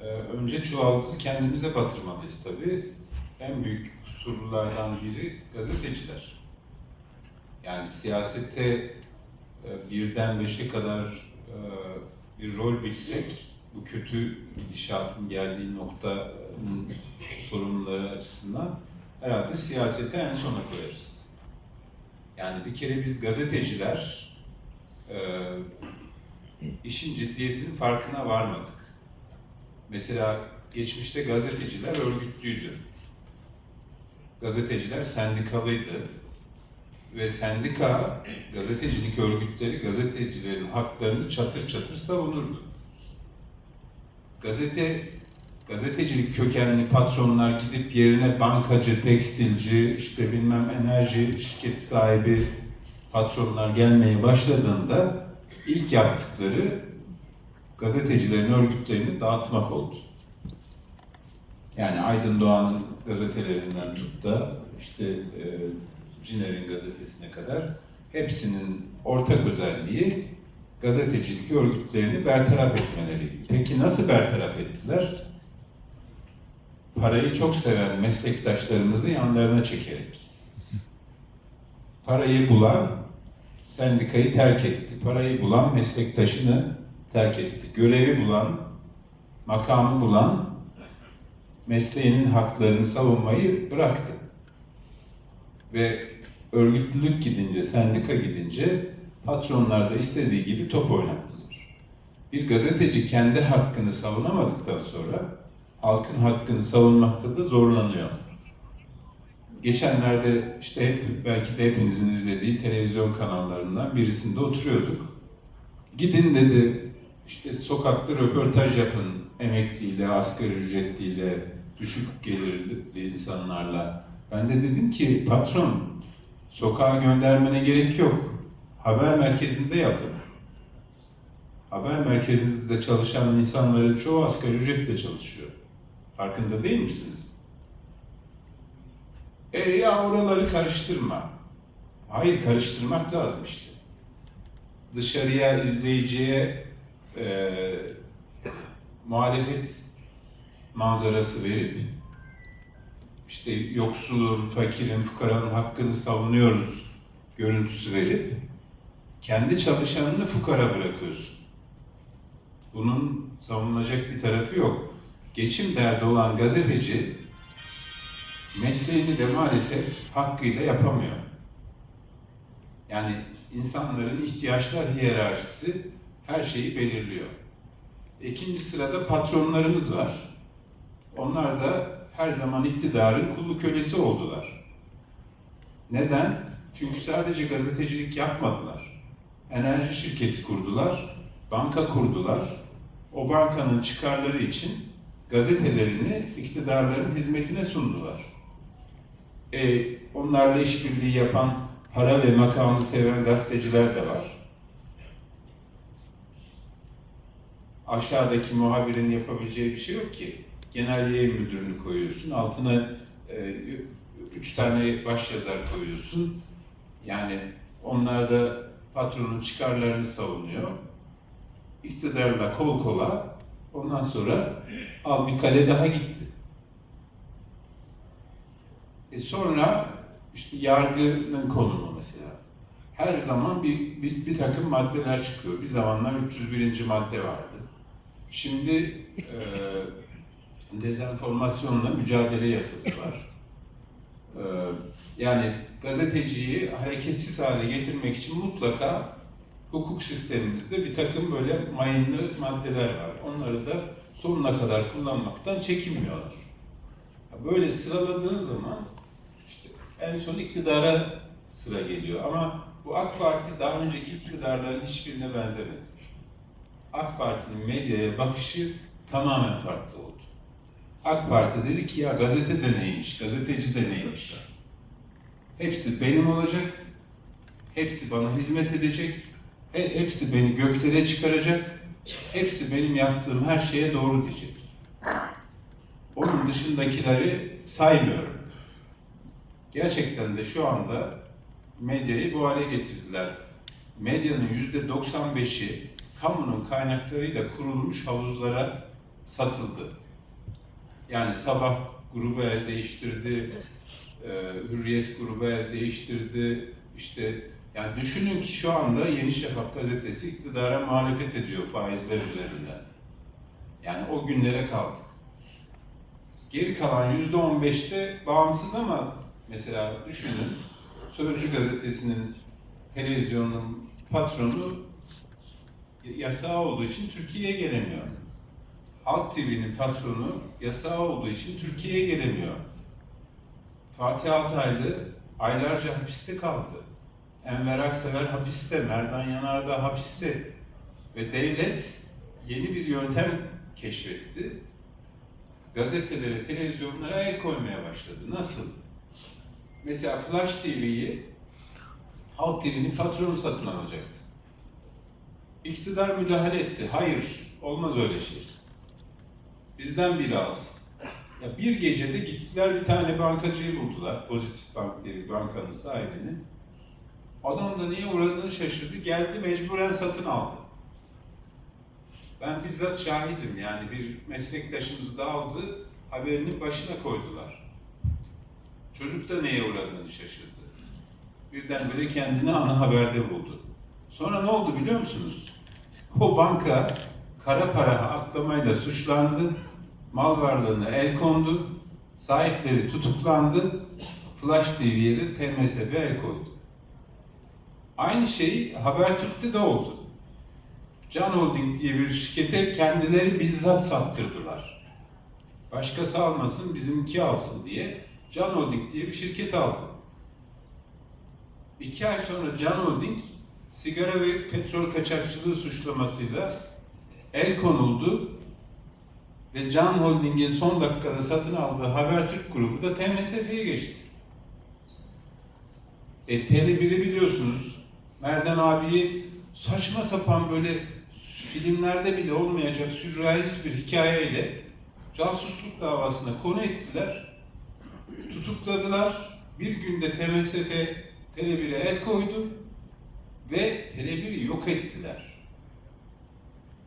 Ee, önce çuvaldızı kendimize batırmalıyız tabii. En büyük kusurlulardan biri gazeteciler. Yani siyasette e, birden beşe kadar e, bir rol bilsek, bu kötü gidişatın geldiği noktanın sorumluları açısından herhalde siyasete en sona koyarız. Yani bir kere biz gazeteciler e, işin ciddiyetinin farkına varmadık. Mesela geçmişte gazeteciler örgütlüydü. Gazeteciler sendikalıydı. Ve sendika, gazetecilik örgütleri gazetecilerin haklarını çatır çatır savunurdu. Gazete, gazetecilik kökenli patronlar gidip yerine bankacı, tekstilci, işte bilmem enerji şirketi sahibi patronlar gelmeye başladığında ilk yaptıkları gazetecilerin örgütlerini dağıtmak oldu. Yani Aydın Doğan'ın gazetelerinden tut da işte e, Ciner'in gazetesine kadar hepsinin ortak özelliği gazetecilik örgütlerini bertaraf etmeleriydi. Peki nasıl bertaraf ettiler? Parayı çok seven meslektaşlarımızı yanlarına çekerek. Parayı bulan sendikayı terk etti. Parayı bulan meslektaşını terk etti. Görevi bulan, makamı bulan mesleğinin haklarını savunmayı bıraktı. Ve örgütlülük gidince, sendika gidince patronlar da istediği gibi top oynattılar. Bir gazeteci kendi hakkını savunamadıktan sonra halkın hakkını savunmakta da zorlanıyor. Geçenlerde işte hep, belki de hepinizin izlediği televizyon kanallarından birisinde oturuyorduk. Gidin dedi, işte sokakta röportaj yapın emekliyle, asgari ücretliyle, düşük gelirli insanlarla. Ben de dedim ki patron, sokağa göndermene gerek yok. Haber merkezinde yapın. Haber merkezinizde çalışan insanların çoğu asgari ücretle çalışıyor. Farkında değil misiniz? E ya oraları karıştırma. Hayır karıştırmak lazım işte. Dışarıya, izleyiciye e, muhalefet manzarası verip işte yoksulun, fakirin, fukaranın hakkını savunuyoruz görüntüsü verip kendi çalışanını fukara bırakıyorsun. Bunun savunulacak bir tarafı yok. Geçim derdi olan gazeteci mesleğini de maalesef hakkıyla yapamıyor. Yani insanların ihtiyaçlar hiyerarşisi her şeyi belirliyor. İkinci sırada patronlarımız var. Onlar da her zaman iktidarın kulu kölesi oldular. Neden? Çünkü sadece gazetecilik yapmadılar. Enerji şirketi kurdular, banka kurdular. O bankanın çıkarları için gazetelerini iktidarların hizmetine sundular. E, onlarla işbirliği yapan, para ve makamı seven gazeteciler de var. Aşağıdaki muhabirin yapabileceği bir şey yok ki. Genel yayın müdürünü koyuyorsun, altına e, üç tane baş yazar koyuyorsun. Yani onlar da patronun çıkarlarını savunuyor. İktidarla kol kola, ondan sonra al bir kale daha gitti. E sonra işte yargının konumu mesela. Her zaman bir, bir, bir takım maddeler çıkıyor. Bir zamanlar 301. madde vardı. Şimdi e, dezenformasyonla mücadele yasası var. E, yani gazeteciyi hareketsiz hale getirmek için mutlaka hukuk sistemimizde bir takım böyle mayınlı maddeler var. Onları da sonuna kadar kullanmaktan çekinmiyorlar. Böyle sıraladığın zaman işte en son iktidara sıra geliyor. Ama bu AK Parti daha önceki iktidarların hiçbirine benzemedi. AK Parti'nin medyaya bakışı tamamen farklı oldu. AK Parti dedi ki ya gazete de neymiş, gazeteci de neymiş. Hepsi benim olacak, hepsi bana hizmet edecek, he- hepsi beni göklere çıkaracak, hepsi benim yaptığım her şeye doğru diyecek. Onun dışındakileri saymıyorum. Gerçekten de şu anda medyayı bu hale getirdiler. Medyanın yüzde 95'i kamunun kaynaklarıyla kurulmuş havuzlara satıldı. Yani Sabah grubu el değiştirdi, e, Hürriyet grubu el değiştirdi. İşte yani düşünün ki şu anda Yeni Şafak gazetesi iktidara muhalefet ediyor faizler üzerinden. Yani o günlere kaldık. Geri kalan yüzde on beşte bağımsız ama mesela düşünün Sözcü gazetesinin televizyonun patronu yasağı olduğu için Türkiye'ye gelemiyor. Halk TV'nin patronu yasağı olduğu için Türkiye'ye gelemiyor. Fatih Altaylı aylarca hapiste kaldı. Enver Aksever hapiste, Merdan Yanardağ hapiste. Ve devlet yeni bir yöntem keşfetti. Gazetelere, televizyonlara el koymaya başladı. Nasıl? Mesela Flash TV'yi Halk TV'nin patronu satın alacaktı. İktidar müdahale etti. Hayır, olmaz öyle şey. Bizden biri al. Ya bir gecede gittiler bir tane bankacıyı buldular. Pozitif Bank diye bir bankanın sahibini. Adam da niye uğradığını şaşırdı. Geldi mecburen satın aldı. Ben bizzat şahidim yani bir meslektaşımız da aldı, haberinin başına koydular. Çocuk da neye uğradığını şaşırdı. Birdenbire kendini ana haberde buldu. Sonra ne oldu biliyor musunuz? O banka kara para aklamayla suçlandı, mal varlığına el kondu, sahipleri tutuklandı, Flash TV'ye de TMSF el koydu. Aynı şey Habertürk'te de oldu. Can Holding diye bir şirkete kendileri bizzat sattırdılar. Başkası almasın, bizimki alsın diye Can Holding diye bir şirket aldı. İki ay sonra Can Holding sigara ve petrol kaçakçılığı suçlamasıyla el konuldu ve Can Holding'in son dakikada satın aldığı Habertürk grubu da TMSF'ye geçti. E, Tele1'i biliyorsunuz. Merdan abiyi saçma sapan böyle filmlerde bile olmayacak sürrealist bir hikayeyle casusluk davasına konu ettiler. Tutukladılar. Bir günde TMSF Tele1'e el koydu ve Tele1'i yok ettiler.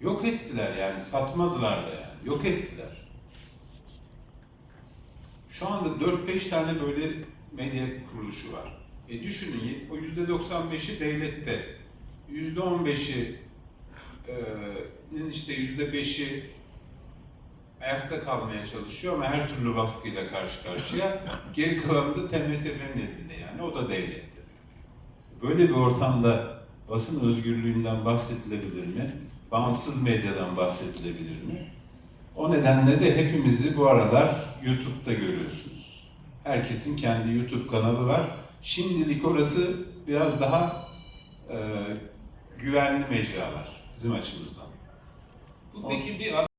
Yok ettiler yani satmadılar da yani. Yok ettiler. Şu anda 4-5 tane böyle medya kuruluşu var. E düşünün o %95'i devlette. %15'i e, işte %5'i ayakta kalmaya çalışıyor ama her türlü baskıyla karşı karşıya. Geri kalanı da TMSF'nin elinde yani o da devlette. Böyle bir ortamda basın özgürlüğünden bahsedilebilir mi? Bağımsız medyadan bahsedilebilir mi? O nedenle de hepimizi bu aralar YouTube'da görüyorsunuz. Herkesin kendi YouTube kanalı var. Şimdilik orası biraz daha e, güvenli mecralar bizim açımızdan. Bu peki bir